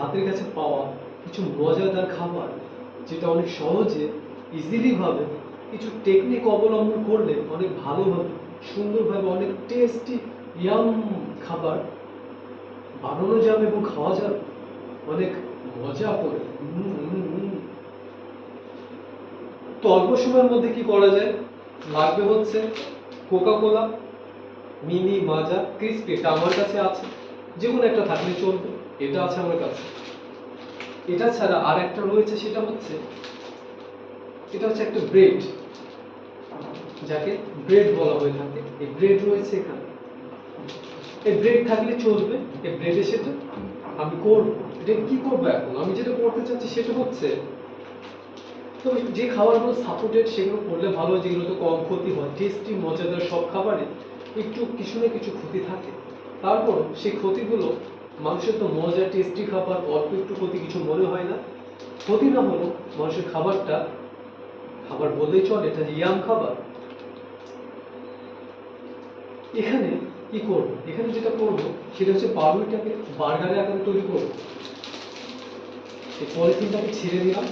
হাতের কাছে পাওয়া কিছু মজাদার খাবার, যেটা অনেক সহজে ইজিলি ভাবে কিছু টেকনিক অবলম্বন করলে অনেক ভালোভাবে সুন্দরভাবে অনেক টেস্টি ইয়াম খাবার বানানো যাবে এবং খাওয়া যাবে। অনেক মজা করে। তো অল্প সময়ের মধ্যে কি করা যায়? লাগবে হচ্ছে Coca Cola mini Maaza crispy এটা আমার কাছে আছে। যে কোনো একটা থাকলে চলবে। এটা আছে আমার কাছে। এটা ছাড়া আর একটা রয়েছে সেটা হচ্ছে, এটা হচ্ছে একটা ব্রেড যাকে ব্রেড বলা হয়ে থাকে। এই ব্রেড রয়েছে এখানে। এই ব্রেড থাকলে চলবে। এই ব্রেডের সেটা আমি করব। এটা কি করব এখন? আমি যেটা করতে চাচ্ছি সেটা হচ্ছে, তো যে খাবারগুলো সাপোর্টেড সেগুলো করলে ভালো, যেগুলো তো কম ক্ষতি হয় টেস্টি মজাদার সব খাবারে একটু কিছু না কিছু ক্ষতি থাকে। তারপর সেই ক্ষতিগুলো মানুষের তো মজা টেস্টি খাবার, অল্প একটু ক্ষতি কিছু মনে হয় না। ক্ষতি না হলো মানুষের খাবারটা, খাবার বললেই চলে, এটা যে ইয়াম খাবার। এখানে কি করব? এখানে যেটা করব, সেটা হচ্ছে পাউরুটিটাকে বার্গারের আকারে তৈরি করব। পলিথিনটাকে ছিঁড়ে দিলাম।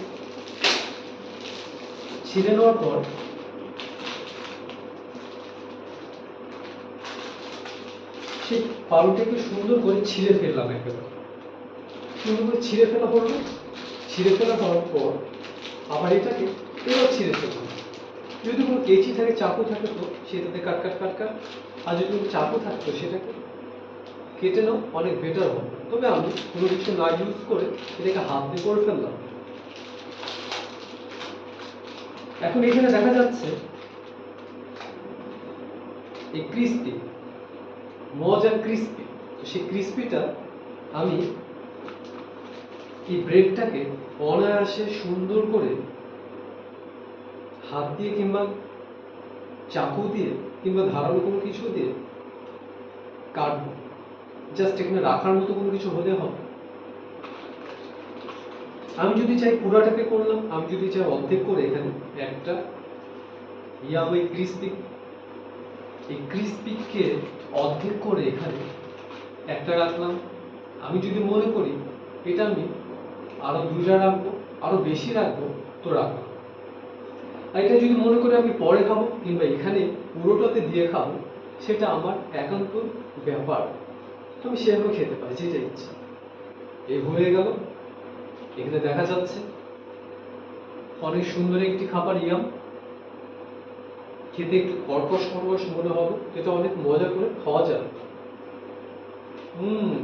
ছিঁড়ে নেওয়ার পর সেই পাউরুটিকে সুন্দর করে ছিঁড়ে ফেললাম একেবারে। সুন্দর করে ছিঁড়ে ফেলা হলো ছিঁড়ে ফেলা হওয়ার পর আবার এটাকে এবার ছিঁড়ে ফেললাম। যদি কোনো কেচি থাকে, চাকু থাকে তো সেটাতে কাট কাট কাট কাট। আর যদি কোনো চাকু থাকতো সেটাকে কেটে নাও, অনেক বেটার হবে। তবে আমি কোনো কিছু না ইউজ করে এটাকে হাত দিয়ে করে ফেললাম। এখন এখানে দেখা যাচ্ছে, এই ক্রিস্পি মজার ক্রিস্পি সেই ক্রিস্পিটা আমি এই ব্রেডটাকে অনায়াসে সুন্দর করে হাত দিয়ে কিংবা চাকু দিয়ে কিংবা ধারালো কোনো কিছু দিয়ে কাটবো। জাস্ট এখানে রাখার মতো কোনো কিছু হলে হবে। আমি যদি চাই পুরাটাকে করলাম, আমি যদি চাই অর্ধেক করে এখানে একটা ইয়াম এই ক্রিস্পি এই ক্রিস্পিকে অর্ধেক করে এখানে একটা রাখলাম। আমি যদি মনে করি এটা আমি আরও দুইটা রাখব, আরও বেশি রাখব, তো রাখব। আর এটা যদি মনে করি আমি পরে খাব কিংবা এখানে পুরোটাতে দিয়ে খাব, সেটা আমার একান্ত ব্যাপার। তো আমি সেভাবে খেতে পারি, যেটা ইচ্ছা। এ হয়ে গেল। এখানে দেখা যাচ্ছে। অনেক সুন্দর একটি খাবার ইয়াম খেতে একটু কর্কশ কর্কশ মনে হবে, এটা অনেক মজা করে খাওয়া যাবে হুম।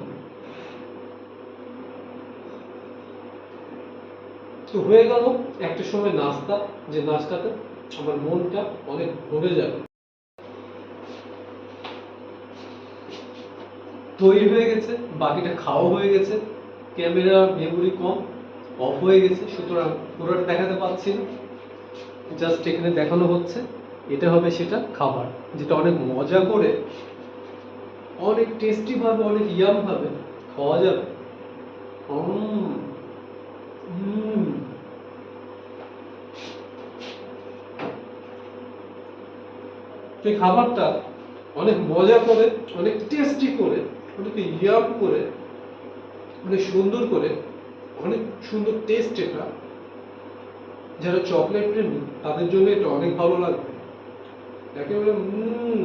তো হয়ে গেল একটা সময় নাস্তা, যে নাস্তাতে আমার মনটা অনেক ভরে যাবে। তৈরি হয়ে গেছে, বাকিটা খাওয়া হয়ে গেছে, ক্যামেরা মেমোরি কম অফ হয়ে গেছে, সুতরাং পুরোটা দেখাতে পাচ্ছি না জাস্ট এখানে দেখানো হচ্ছে। এটা হবে সেটা খাবার। যেটা অনেক মজা করে, অনেক টেস্টি ভাবে, অনেক ইয়াম ভাবে খাওয়া যাবে। এই খাবারটা অনেক মজা করে, অনেক টেস্টি করে, অনেক ইয়াম করে, অনেক সুন্দর করে, অনেক সুন্দর টেস্ট এটা, যারা চকলেট প্রেমী, তাদের জন্য এটা অনেক ভালো লাগবে। একেবারে উম